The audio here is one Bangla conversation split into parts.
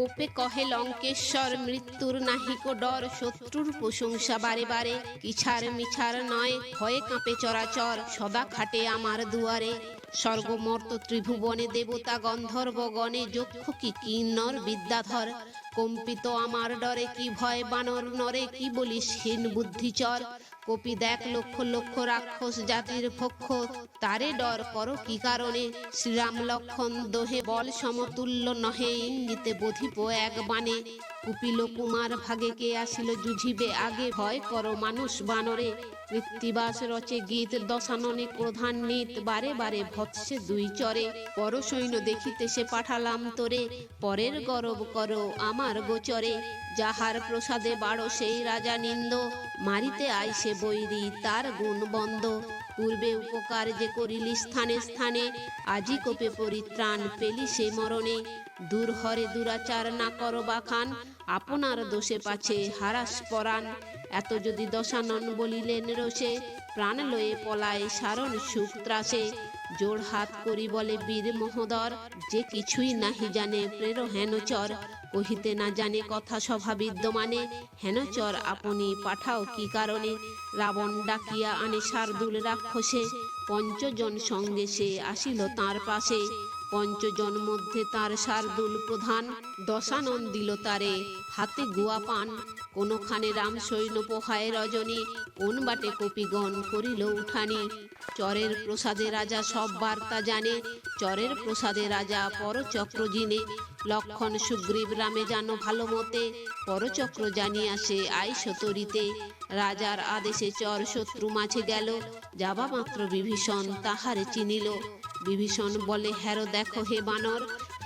কোপে কহে লঙ্কেশ্বর, মৃত্যুর নাহিক ডর। শত্রুর প্রশংসা বারে বারে, কিছার মিছার নয়, ভয়ে কাঁপে চরাচর সদা খাটে আমার দুয়ারে। স্বর্গমর্ত ত্রিভুবনে দেবতা গন্ধর্ব গণে, যক্ষ কি কিন্নর বিদ্যাধর। কম্পিত আমার ডরে কি ভয়, বানর নরে কি বলিস, হীন বুদ্ধিচর। কপি দেখ লক্ষ লক্ষ রাক্ষস জাতির পক্ষ তারে ডর কর কি কারণে? শ্রীরাম লক্ষণ দোহে বল সমতুল্য নহে ইঙ্গিতে বধিপ এক বানে কুপিল কুমার ভাগে কে আসিল জুঝিবে আগে? ভয় কর মানুষ বানরে। কৃত্তিবাস রচে গীত দশাননে প্রধান নিত বারে বারে ভৎসে দুই চরে। পর সৈন্য দেখিতে সে পাঠালাম তোরে, পরের গরব করো আমার গোচরে। যাহার প্রসাদে বাড়ো সেই রাজা নিন্দ, মারিতে আইসে বৈরি, তার গুণ বন্ধ। পূর্বে উপকার যে করিলি স্থানে স্থানে, আজি কোপে পরিত্রাণ পেলি সে মরণে। দূর হরে দুরাচার না করো বাখান, আপনার দোষে পাছে হারাস পরাণ। এত যদি দশানন বলিলেন রোষে, প্রাণ লয়ে পলায় সারণ সুখ ত্রাসে। জোর হাত করি বলে বীর মহোদর, যে কিছুই নাহি জানে প্রের হেনচর কহিতে না জানে কথা সভা বিদ্যমানে হেনচর আপনি পাঠাও কি কারণে? রাবণ ডাকিয়া আনে শার্দুল রাক্ষসে, পঞ্চজন সঙ্গে সে আসিল তার পাশে। পঞ্চজন মধ্যে তার শার্দুল প্রধান, দশানন দিল তারে। হাতে গুয়া পান। কোনখানে রাম সৈন্য পোহায় রজনী, কোন বাটে কপিগণ করিল উঠানি। চরের প্রসাদে রাজা সব বার্তা জানে, চরের প্রসাদে রাজা পরচক্র জিনে। লক্ষণ সুগ্রীব রামে জানো ভালো মতে, পরচক্র জানিয়া সে আইস তরিতে রাজার আদেশে চর শত্রু মাঝে গেল যাবা মাত্র বিভীষণ তাহারে চিনিল। বিভীষণ বলে হ্যারো দেখো হে বানর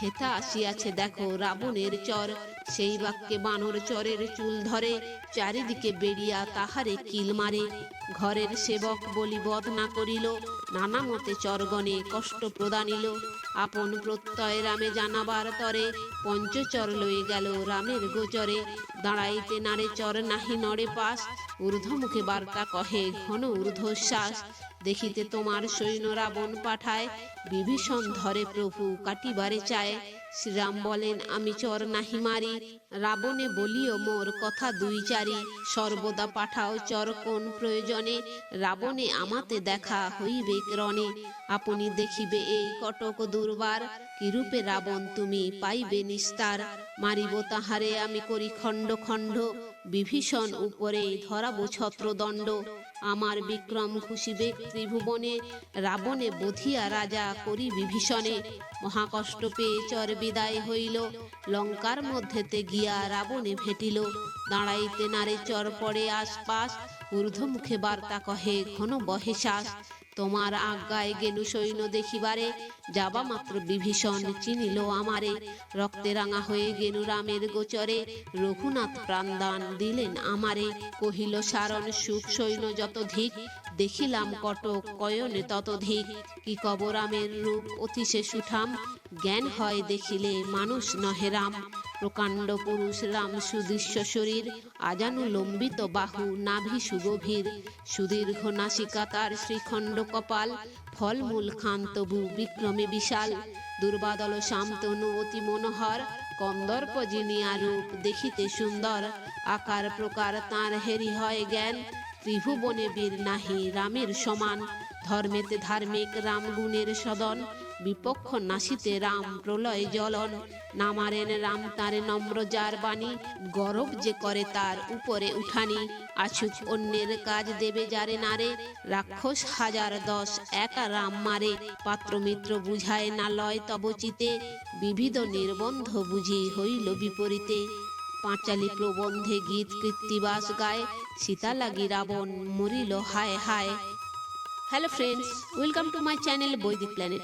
হেথা আসিয়াছে, দেখো রাবণের চর। সেই বাক্যে বানর চরের চুল ধরে, চারিদিকে বেরিয়া তাহারে কিল মারে। ঘরের সেবক বলি বধ না করিল, নানা মতে চরগণে কষ্ট প্রদানিল। আপন প্রত্যয় রামে জানাবার তরে, পঞ্চচর লয়ে গেল রামের গোচরে। দাঁড়াইতে নারে চর নাহি নড়ে পাশ। ঊর্ধ্বমুখে বার্তা কহে, ঘন ঊর্ধ্বশ্বাস, দেখিতে তোমার সৈন্য রাবণ পাঠায়। বিভীষণ ধরে প্রভু কাটিবারে চায়। শ্রীরাম বলেন, আমি চর নাহি মারি। রাবণে বলিও মোর কথা দুই চারি। সর্বদা পাঠাও চর কোন প্রয়োজনে। রাবণে আমাতে দেখা হইবে রণে আপনি দেখিবে এই কটক দুর্বার। কিরূপে রাবণ তুমি পাইবে নিস্তার। মারিব তাহারে আমি করি খণ্ড খণ্ড বিভীষণ উপরে ধরাবো ছত্রদণ্ড। আমার বিক্রম খুশিবে ত্রিভুবনে, রাবণে বধিয়া রাজা করি বিভীষণে। মহাকষ্ট পেয়ে চর বিদায় হইল, লঙ্কার মধ্যেতে গিয়া রাবণে ভেটিল। দাঁড়াইতে নারে চর পড়ে আশপাশ, ঊর্ধ্বমুখে বার্তা কহে, ঘন বহে শ্বাস তোমার আজ্ঞায় গেলু সৈন্য দেখিবারে, যাবা মাত্র বিভীষণ চিনিল আমারে। রক্তে রাঙা হয়ে গেলু রামের গোচরে, রঘুনাথ প্রাণদান দিলেন আমারে। কহিল, সারণ সুখ সৈন্য যত ধিক দেখিলাম কটক কয়নে ততধিক। কি কবরামের রূপ অতিশে সুঠাম। জ্ঞান হয় দেখিলে মানুষ নহে রাম। প্রকাণ্ড পুরুষ রাম সুদৃশ্য শরীর, আজানু লম্বিত বাহু, নাভি সুগভীর। সুদীর্ঘ নাসিকা তার শ্রীখণ্ড কপাল, ফলমূল খান তবু বিক্রমে বিশাল। দুর্বাদল শান্তনু অতি মনোহর, কন্দর্প জিনিয়া রূপ দেখিতে সুন্দর। আকার প্রকার তাঁর হেরি হয় জ্ঞান, ত্রিভুবনে বীর নাহি রামের সমান। ধর্মেতে ধার্মিক রাম গুণের সদন, বিপক্ষ নাসিতে রাম প্রলয় জ্বলন। নামারেন রাম তারে নম্র যার বাণী, গরব যে করে তার উপরে উঠানি। আছুক অন্যের কাজ দেবে যারে নারে, রাক্ষস হাজার দশ একা রাম মারে। পাত্র মিত্র বুঝায় না লয় তবচিতে বিবিধ নির্বন্ধ বুঝি হইল বিপরীতে। পাঁচালি প্রবন্ধে গীত কৃত্তিবাস গায় সীতা লাগি রাবণ মরিল হায় হায়। hello friends welcome to my channel Vaidik planet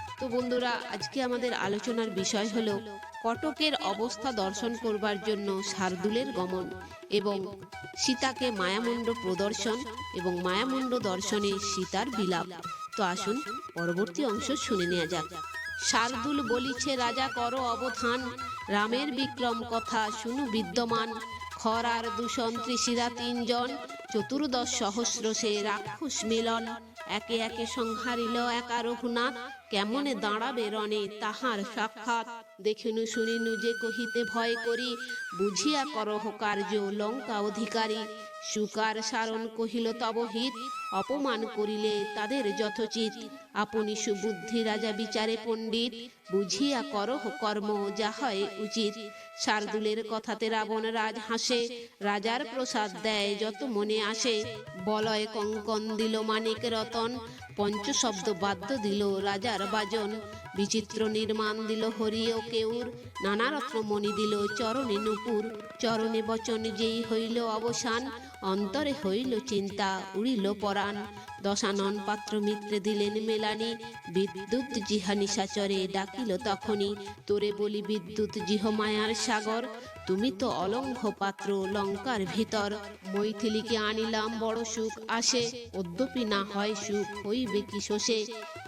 তো বন্ধুরা, আজকে আমাদের আলোচনার বিষয় হলো কটকের অবস্থা দর্শন করবার জন্য শার্দুলের গমন এবং সীতাকে মায়ামুণ্ড প্রদর্শন এবং মায়ামুণ্ড দর্শনে সীতার বিলাপ। তো আসুন, পরবর্তী অংশ শুনে নেওয়া যাক। শার্দুল বলিছে, রাজা করো অবধান, রামের বিক্রম কথা শুনু বিদ্যমান। খর আর দূষণ ত্রিশিরা তিনজন, চতুর্দশ সহস্র সে রাক্ষস মিলন। একে একে সংহারিল একা রঘুনাথ কেমনে দাঁড়াবে রণে তাহার সাক্ষাৎ দেখিনু, শুনিনু যে কহিতে ভয় করি। বুঝিয়া করহ কার্য, লঙ্কা অধিকারী। সুকার সারণ কহিল, তব হিত, অপমান করিলে তাদের যথোচিত। আপনি সুবুদ্ধি রাজা, বিচারে পণ্ডিত। বুঝিয়া করহ কর্ম যা হয় উচিত। শার্দুলের কথাতে রাবণ রাজ হাসে। রাজার প্রসাদ দেয়, যত মনে আসে। বলয় কঙ্কন দিল মানিক রতন। পঞ্চশব্দ বাদ্য দিল রাজার বাজন। বিচিত্র নির্মাণ দিল হরি ও কেউর। নানা রত্ন মণি দিল চরণে নুপুর। চরণে বচন যেই হইল অবসান, অন্তরে হইল চিন্তা, উড়িল পরাণ। দশানন পাত্র মিত্রে দিলেন মেলানি, বিদ্যুৎ জিহা নিশাচরে ডাকিল তখনই। তোরে বলি বিদ্যুৎ জিহ মায়ার সাগর, তুমি তো অলঙ্ঘ পাত্র লঙ্কার ভিতর। মৈথিলিকে আনিলাম বড় সুখ আসে, অদ্যপি না হয় সুখ হইবে কি শোষে।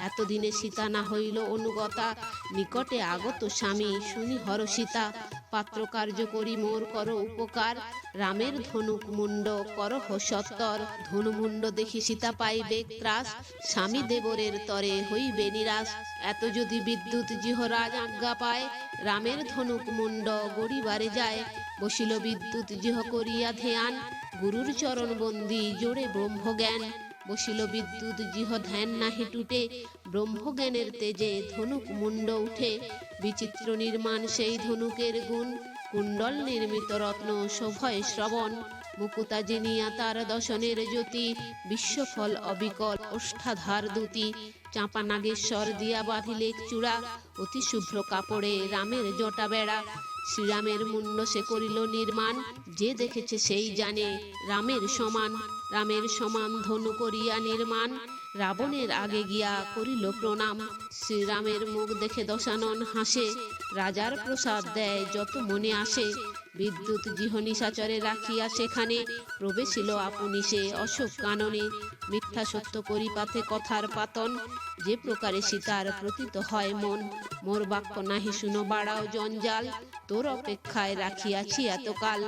এতদিনে সীতা না হইল অনুগতা, নিকটে আগত স্বামী, শুনি হর সীতা। পাত্র কার্য করি মোর কর উপকার। রামের ধনুক মুন্ড কর সত্তর। ধনুমুণ্ড দেখি সীতা পাইবে ত্রাস। স্বামী দেবরের তরে হইবে নিরাশ। এত যদি বিদ্যুৎ জিহরাজ আজ্ঞা পায়, রামের ধনুক মুন্ড গড়িবারে যায়। বসিল বিদ্যুৎ জিহ করিয়া ধ্যান। গুরুর চরণ বন্দি জোড়ে ব্রহ্মজ্ঞান। বসিল বিদ্যুৎ জিহ ধ্যান নাহি টুটে। ব্রহ্মজ্ঞানের তেজে ধনুক মুন্ড উঠে। বিচিত্র নির্মাণ সেই ধনুকের গুণ। কুণ্ডল নির্মিত রত্ন শোভয় শ্রবণ। মুকুতা জিনিয়া তার দশনের জ্যোতি। বিশ্বফল অবিকল ওষ্ঠাধার দুতি চাঁপা নাগেশ্বর দিয়া বাঁধিলে চূড়া। অতি শুভ্র কাপড়ে রামের জটা বেড়া। শ্রীরামের মূল্য সে করিল নির্মাণ, যে দেখেছে সেই জানে। রামের সমান রামের সমান ধনু করিয়া নির্মাণ। রাবণের আগে গিয়া করিল প্রণাম। শ্রীরামের মুখ দেখে দশানন হাসে। রাজার প্রসাদ দেয় যত মনে আসে। বিদ্যুৎ জিহনিশাচরে রাখিয়া সেখানে প্রবেশিল আপনি সে অশোক কাননে। মিথ্যা সত্য পরিপাতে কথার পাতন, যে প্রকারে সীতার প্রতীত হয় মন। মোর বাক্য নাহি শুনো, বাড়াও জঞ্জাল, তোর অপেক্ষায় রাখিয়াছি এতকাল।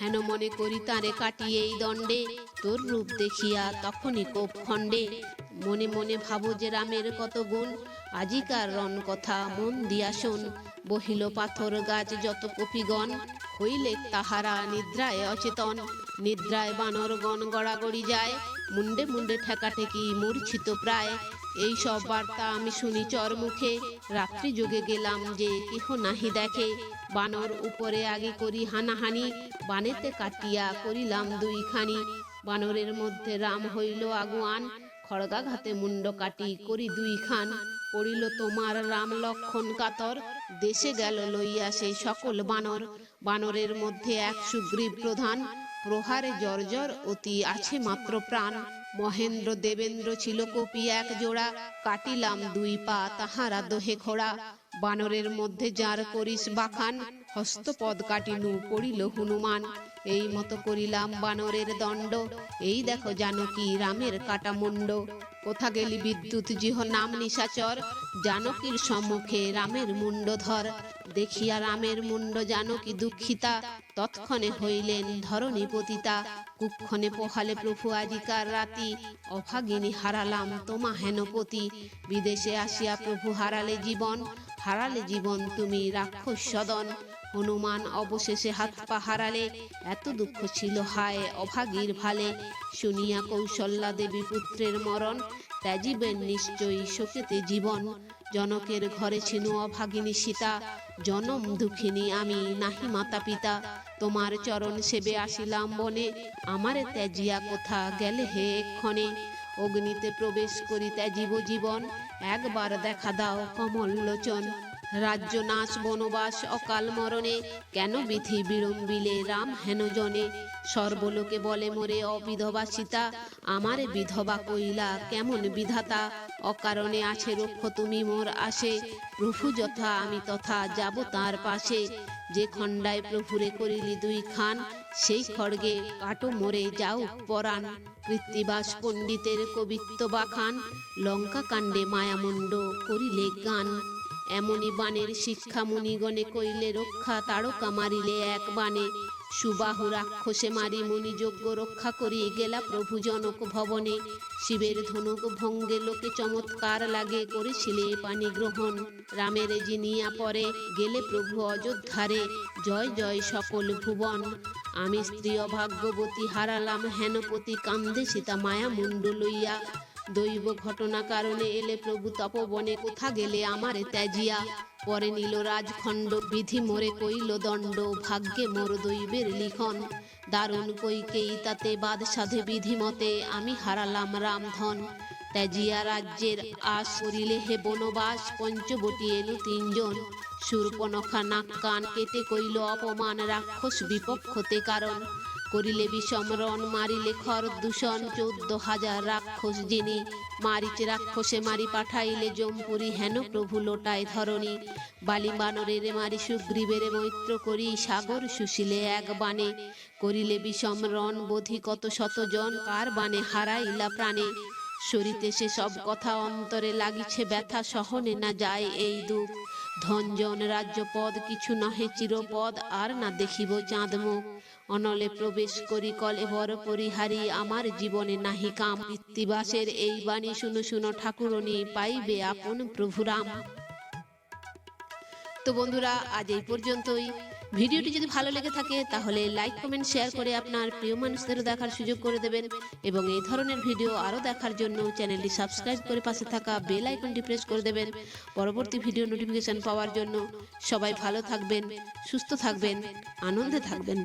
হেন মনে করি তারে কাটিয়ে এই দণ্ডে, তোর রূপ দেখিয়া তখনই কোপ খণ্ডে। মনে মনে ভাবো যে রামের কত গুণ আজিকার রণ কথা মন দিয়া শোন। বহিল পাথর গাছ যত কপিগণ হইলে তাহারা নিদ্রায় অচেতন। নিদ্রায় বানর গণ গড়াগড়ি যায়। মুন্ডে মুন্ডে ঠেকাঠেকি মূর্ছিত প্রায়। এই সব বার্তা আমি শুনি চর মুখে রাত্রি যোগে গেলাম যে কেহ নাহি দেখে। বানর উপরে আগে করি হানাহানি, বানেতে কাটিয়া করিলাম দুইখানি। বানরের মধ্যে রাম হইল আগুয়ান, খড়গাঘাতে মুন্ড কাটি করি দুই খান পড়িল তোমার রাম লক্ষণ কাতর, দেশে গেল লইয়া সেই সকল বানর। বানরের মধ্যে এক সুগ্রীব প্রধান, প্রহারে জর্জর অতি আছে মাত্র প্রাণ। মহেন্দ্র দেবেন্দ্র ছিল কপি এক জোড়া, কাটিলাম দুই পা তাহারা দোহে খোড়া। বানরের মধ্যে যার করিস বাখান হস্তপদ কাটিনু পড়িল হনুমান। এই মতো করিলাম বানরের দণ্ড। এই দেখো জানকী রামের কাটা মুন্ড কোথা গেলি বিদ্যুৎ জিহ নাম নিশাচর। জানকীর সম্মুখে রামের মুন্ড ধর। দেখিয়া রামের মুন্ড জানকী দুঃখিতা। তৎক্ষণে হইলেন ধরণী পতিতা। কুক্ষণে পোহালে প্রভু আজিকার রাতি। অভাগিনী হারালাম তোমা হেনপতি বিদেশে আসিয়া প্রভু হারালে জীবন। হারালে জীবন তুমি রাক্ষস সদন। হনুমান অবশেষে হাত পা হারালে এত দুঃখ ছিল, হায়, অভাগীর ভালে। শুনিয়া কৌশল্যা দেবী পুত্রের মরণ, ত্যাজিবেন নিশ্চয়ই শোকেতে জীবন। জনকের ঘরে ছিল অভাগিনী সীতা, জনম দুঃখিনী আমি, নাহি মাতা পিতা। তোমার চরণ সেবে আসিলাম বনে, আমারে ত্যাজিয়া কোথা গেলে হে এক্ষণে? অগ্নিতে প্রবেশ করি ত্যাজিব জীবন, একবার দেখা দাও কমল লোচন। রাজ্য নাচ, বনবাস, অকাল মরণে কেন বিধি বিড়ম্বিলে? রাম হেন জনে, সর্বলোকে বলে মোরে অবিধবা সীতা। আমারে বিধবা কইলা কেমন বিধাতা? অকারণে আছে রক্ষ তুমি মোর আসে। প্রভু যথা, আমি তথা যাব তার পাশে। যে খণ্ডায় প্রভুরে করিলি দুই খান, সেই খড়গে কাটো মরে যাও পরাণ। কৃত্তিবাস পণ্ডিতের কবিত্ব বাখান লঙ্কা কাণ্ডে মায়ামুণ্ড করিলে গান। এমনি বাণের শিক্ষা মুনিগণে কইলে, রক্ষা তারকা মারিলে এক বাণে। সুবাহু রাক্ষসে মারি মুনি যজ্ঞ রক্ষা করি গেলা প্রভু জনক ভবনে। শিবের ধনুক ভঙ্গে লোকে চমৎকার লাগে, করেছিলে পানি গ্রহণ। রামের জিনিয়া পরে গেলে প্রভু অযোধ্যারে। জয় জয় সকল ভুবন। আমি স্ত্রী অভাগ্যবতী হারালাম, হেনপতি কান্দে সীতা মায়া মুন্ড লইয়া। দৈব ঘটনা কারণে এলে প্রভু তপবনে কোথা গেলে আমারে ত্যাজিয়া? পরে নিল রাজখণ্ড, বিধি মোরে কইল দণ্ড, ভাগ্যে মোর দৈবের লিখন। দারুণ কইকেই তাতে বাদ সাধে বিধি মতে আমি হারালাম রামধন। ত্যাজিয়া রাজ্যের আশ করিলে হে বনবাস, পঞ্চবটি এলো তিনজন। সুরপনখা নাক কান কেটে কইল, অপমান রাক্ষস বিপক্ষতে কারণ। করিলে বিষমরণ মারিলে খর দূষণ চোদ্দ হাজার রাক্ষস যিনি মারিচ রাক্ষসে মারি পাঠাইলে জম্পুরি হেন প্রভু লোটায় ধরণী। বালি বানরের মারি সুগ্রীবের মৈত্র করি, সাগর সুশীলে এক বানে করিলে বিষমরণ বোধি কত শতজন কার বানে হারাইলা প্রাণে। সরিতে সে সব কথা অন্তরে লাগিছে ব্যথা, সহনে না যায় এই দুঃখ। ধনজন রাজ্যপদ, কিছু নহে চিরপদ, আর না দেখিব চাঁদ মুখ। অনলে প্রবেশ করি, কলে বর পরিহারি আমার জীবনে নাহি কাম। কৃত্তিবাসের এই বাণী শুনো শুনো ঠাকুরনি, পাইবে আপন প্রভুরাম। তো বন্ধুরা, আজ এই পর্যন্তই। ভিডিওটি যদি ভালো লেগে থাকে, তাহলে লাইক, কমেন্ট, শেয়ার করে আপনার প্রিয় মানুষদেরও দেখার সুযোগ করে দেবেন। এবং এই ধরনের ভিডিও আরও দেখার জন্য চ্যানেলটি সাবস্ক্রাইব করে পাশে থাকা বেল আইকনটি প্রেস করে দেবেন পরবর্তী ভিডিও নোটিফিকেশন পাওয়ার জন্য। সবাই ভালো থাকবেন, সুস্থ থাকবেন, আনন্দে থাকবেন।